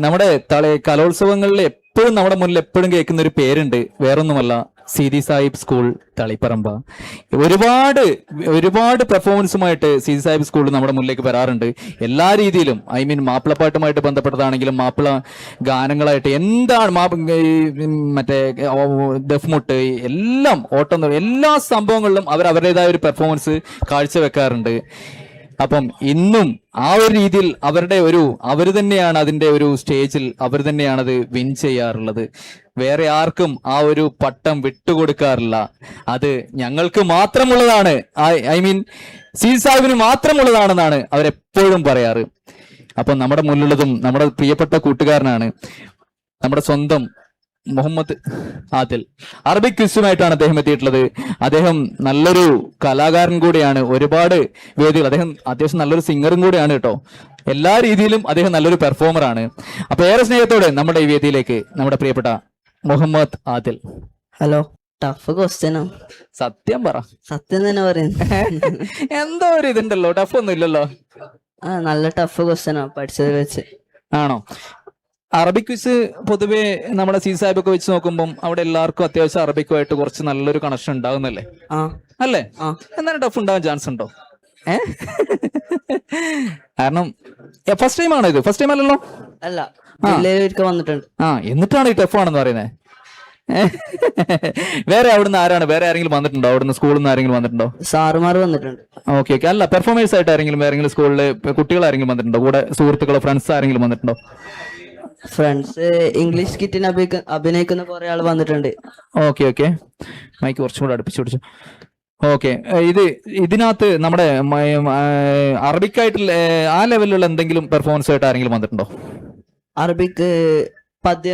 നമ്മുടെ തളെ കലോത്സവങ്ങളിൽ എപ്പോഴും നമ്മുടെ മുന്നിൽ എപ്പോഴും കേൾക്കുന്ന ഒരു പേരുണ്ട്. വേറൊന്നുമല്ല സീതി സാഹിബ് സ്കൂൾ തളിപ്പറമ്പ. ഒരുപാട് ഒരുപാട് പെർഫോമൻസുമായിട്ട് സീതി സാഹിബ് സ്കൂൾ നമ്മുടെ മുന്നിലേക്ക് വരാറുണ്ട്. എല്ലാ രീതിയിലും ഐ മീൻ മാപ്പിളപ്പാട്ടുമായിട്ട് ബന്ധപ്പെട്ടതാണെങ്കിലും മാപ്പിള ഗാനങ്ങളായിട്ട് എന്താണ് മാ മറ്റേ ദഫ്മുട്ട് എല്ലാം ഓട്ടം എല്ലാ സംഭവങ്ങളിലും അവർ അവരുടേതായ ഒരു പെർഫോമൻസ് കാഴ്ചവെക്കാറുണ്ട്. അപ്പം ഇന്നും ആ ഒരു രീതിയിൽ അവരുടെ ഒരു അവർ തന്നെയാണ് അതിന്റെ ഒരു സ്റ്റേജിൽ അവർ തന്നെയാണ് അത് വിൻ ചെയ്യാറുള്ളത്. വേറെ ആർക്കും ആ ഒരു പട്ടം വിട്ടുകൊടുക്കാറില്ല. അത് ഞങ്ങൾക്ക് മാത്രമുള്ളതാണ്. ഐ മീൻ സി സാഹിബിന് മാത്രമുള്ളതാണെന്നാണ് അവരെപ്പോഴും പറയാറ്. അപ്പം നമ്മുടെ മുന്നിലുള്ളതും നമ്മുടെ പ്രിയപ്പെട്ട കൂട്ടുകാരനാണ്. നമ്മുടെ സ്വന്തം മുഹമ്മദ് ആദിൽ അറബിക് ക്വിസുമായിട്ടാണ് അദ്ദേഹം എത്തിയിട്ടുള്ളത്. അദ്ദേഹം നല്ലൊരു കലാകാരൻ കൂടിയാണ്. ഒരുപാട് വേദികൾ. അദ്ദേഹം അത്യാവശ്യം നല്ലൊരു സിംഗറും കൂടിയാണ് കേട്ടോ. എല്ലാ രീതിയിലും അദ്ദേഹം നല്ലൊരു പെർഫോമർ ആണ്. അപ്പൊ ഏറെ സ്നേഹത്തോടെ നമ്മുടെ ഈ വേദിയിലേക്ക് നമ്മുടെ പ്രിയപ്പെട്ട മുഹമ്മദ് ആദിൽ ഹലോ ടഫ് ക്വസ്റ്റ്യനോ സത്യം പറ. സത്യം തന്നെ പറയുന്നു എന്തോ ഒരു ഇതുണ്ടല്ലോ. ടഫ് ഒന്നും ഇല്ലല്ലോ. ആ നല്ല ടഫ് ക്വസ്റ്റ്യനോ പഠിച്ചത് വെച്ച്. ആണോ? അറബിക് ക്വിസ് പൊതുവേ നമ്മുടെ സി സാഹിബ് ഒക്കെ വെച്ച് നോക്കുമ്പോൾ അവിടെ എല്ലാവർക്കും അത്യാവശ്യം അറബിക്കുമായിട്ട് കുറച്ച് നല്ലൊരു കണക്ഷൻ ഉണ്ടാകുന്നല്ലേ അല്ലേ? എന്നാലും ടഫ് ഉണ്ടാവാൻ ചാൻസ് ഉണ്ടോ? ഏ? കാരണം ഫസ്റ്റ് ടൈം ആണോ ഇത്? ഫസ്റ്റ് ടൈം അല്ലല്ലോ? അല്ല. വന്നിട്ടുണ്ട്. ആ എന്നിട്ടാണ് ഈ ടഫ് ആണെന്ന് പറയുന്നത് വേറെ അവിടുന്ന് ആരാണ്? വേറെ ആരെങ്കിലും വന്നിട്ടുണ്ടോ? അവിടുന്ന് സ്കൂളിൽ നിന്ന് ആരെങ്കിലും വന്നിട്ടുണ്ടോ? സാറുമാർ വന്നിട്ടുണ്ട്. ഓക്കെ ഓക്കെ അല്ല പെർഫോമേഴ്സ് ആയിട്ട് ആരെങ്കിലും വേറെങ്കിലും സ്കൂളിൽ കുട്ടികൾ ആരെങ്കിലും വന്നിട്ടുണ്ടോ? കൂടെ സുഹൃത്തുക്കളോ ഫ്രണ്ട്സ് ആരെങ്കിലും വന്നിട്ടുണ്ടോ? ഫ്രണ്ട്സ് ഇംഗ്ലീഷ് കിറ്റിന് അഭിനയിക്കുന്ന കുറെ ആൾ വന്നിട്ടുണ്ട്. ഓക്കെ ഓക്കെ മൈക്ക് കുറച്ചും കൂടെ അടുപ്പിച്ചു പിടിച്ചു. ഓക്കെ ഇത് ഇതിനകത്ത് നമ്മുടെ അറബിക് അറബിക്കായിട്ടുള്ള ആ ലെവലിലുള്ള എന്തെങ്കിലും പെർഫോമൻസ് ആയിട്ട് ആരെങ്കിലും വന്നിട്ടുണ്ടോ? അറബിക് പദ്യ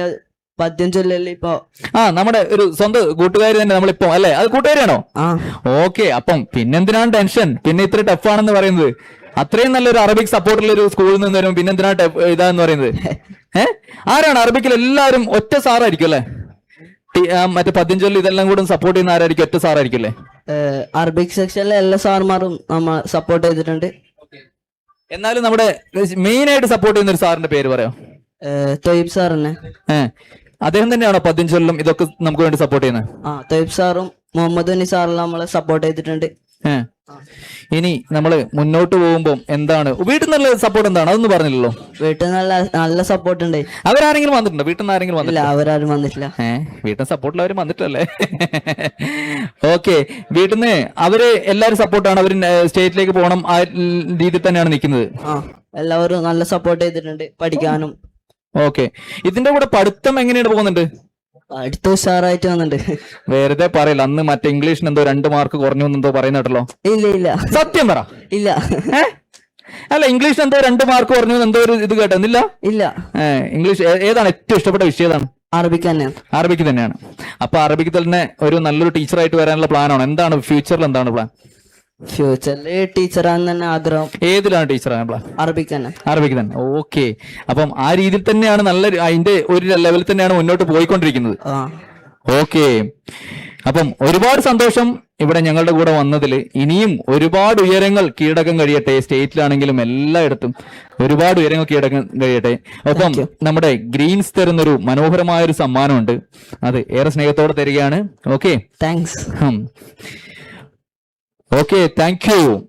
പദ്യം ചൊല്ലല്ലേ ഇപ്പൊ ആ നമ്മുടെ ഒരു സ്വന്തം കൂട്ടുകാരി തന്നെ നമ്മളിപ്പോ അല്ലെ? അത് കൂട്ടുകാരിയാണോ? ഓക്കെ അപ്പം പിന്നെന്തിനാണ് ടെൻഷൻ? പിന്നെ ഇത്ര ടഫ് ആണെന്ന് പറയുന്നത്. അത്രയും നല്ലൊരു അറബിക് സപ്പോർട്ടുള്ള ഒരു സ്കൂളിൽ നിന്ന് വരും പിന്നെ എന്തിനാട്ട് ഇതാന്ന് പറയുന്നത്? ഏഹ്? ആരാണ് അറബിക്കിൽ എല്ലാവരും ഒറ്റ സാറായിരിക്കും അല്ലേ? മറ്റേ പദ്യം ഇതെല്ലാം കൂടെ സപ്പോർട്ട് ചെയ്യുന്ന ആരായിരിക്കും ഒറ്റ സാറായിരിക്കും അല്ലേ? അറബിക് സെക്ഷനിലെ എല്ലാ സാറുമാരും നമ്മ സപ്പോർട്ട് ചെയ്തിട്ടുണ്ട്. എന്നാലും നമ്മുടെ മെയിൻ ആയിട്ട് സപ്പോർട്ട് ചെയ്യുന്ന ഒരു സാറിന്റെ പേര് പറയാം? തൊയ്ബ് സാർ തന്നെ. അദ്ദേഹം തന്നെയാണോ പദ്യം ചൊല്ലും ഇതൊക്കെ നമുക്ക് വേണ്ടി സപ്പോർട്ട് ചെയ്യുന്നത്? ആ തൊയ്ബ് സാറും മുഹമ്മദ് സാറും നമ്മളെ സപ്പോർട്ട് ചെയ്തിട്ടുണ്ട്. ഇനി നമ്മൾ മുന്നോട്ട് പോകുമ്പോൾ എന്താണ്? വീട്ടിൽ നിന്നുള്ള സപ്പോർട്ട് എന്താണ്? അതൊന്നും പറഞ്ഞില്ലല്ലോ. വീട്ടിൽ നല്ല നല്ല സപ്പോർട്ട് ഉണ്ട്. അവരാരെങ്കിലും വന്നിട്ടുണ്ടോ? വീട്ടിൽ നിന്ന് ആരെങ്കിലും അവരാരും വന്നിട്ടില്ല. വീട്ടിൽ സപ്പോർട്ടിൽ അവർ വന്നിട്ടല്ലേ? ഓക്കെ വീട്ടിൽ നിന്ന് അവർ എല്ലാരും സപ്പോർട്ടാണ് അവർ സ്റ്റേറ്റിലേക്ക് പോകണം. ആ രീതിയിൽ തന്നെയാണ് നിൽക്കുന്നത്. ആ എല്ലാവരും നല്ല സപ്പോർട്ട് ചെയ്തിട്ടുണ്ട് പഠിക്കാനും. ഓക്കെ. ഇതിന്റെ കൂടെ പഠിത്തം എങ്ങനെയാണ് പോകുന്നുണ്ട്? അടുത്ത ഉഷാറായിട്ട് വന്നിട്ടുണ്ട്. വെറുതെ പറയില്ല. അന്ന് മറ്റേ ഇംഗ്ലീഷിന് എന്തോ രണ്ട് മാർക്ക് കുറഞ്ഞു എന്നെന്തോ പറയുന്ന കേട്ടല്ലോ? ഇല്ല ഇല്ല. സത്യം പറ. ഇല്ല. അല്ല ഇംഗ്ലീഷിന് എന്തോ രണ്ട് മാർക്ക് കുറഞ്ഞു എന്തോ ഒരു ഇത് കേട്ടെന്നില്ല ഇല്ല? ഇംഗ്ലീഷ് ഏതാണ് ഏറ്റവും ഇഷ്ടപ്പെട്ട വിഷയം ഏതാണ്? അറബിക്ക് തന്നെയാണ് അറബിക്ക് തന്നെയാണ്. അപ്പൊ അറബിക്ക് തന്നെ ഒരു നല്ലൊരു ടീച്ചറായിട്ട് വരാനുള്ള പ്ലാനാണ് എന്താണ് ഫ്യൂച്ചറിൽ എന്താണ് പ്ലാൻ ഫ്യൂച്ചറിൽ ടീച്ചറാന്ന് തന്നെ ആഗ്രഹം. ഏതിലാണ് ടീച്ചർ അറബിക്ക് തന്നെ. അറബിക്ക് തന്നെ. ഓക്കെ അപ്പം ആ രീതിയിൽ തന്നെയാണ് നല്ല അതിന്റെ ഒരു ലെവലിൽ തന്നെയാണ് മുന്നോട്ട് പോയിക്കൊണ്ടിരിക്കുന്നത്. ആ. ഓക്കെ അപ്പം ഒരുപാട് സന്തോഷം ഇവിടെ ഞങ്ങളുടെ കൂടെ വന്നതിൽ ഇനിയും ഒരുപാട് ഉയരങ്ങൾ കീഴടക്കം കഴിയട്ടെ. സ്റ്റേറ്റിലാണെങ്കിലും എല്ലായിടത്തും ഒരുപാട് ഉയരങ്ങൾ കീഴടക്കം കഴിയട്ടെ. ഒപ്പം നമ്മുടെ ഗ്രീൻസ് തരുന്നൊരു മനോഹരമായ ഒരു സമ്മാനമുണ്ട്. അത് ഏറെ സ്നേഹത്തോടെ തരികയാണ്. Okay thanks Okay, thank you.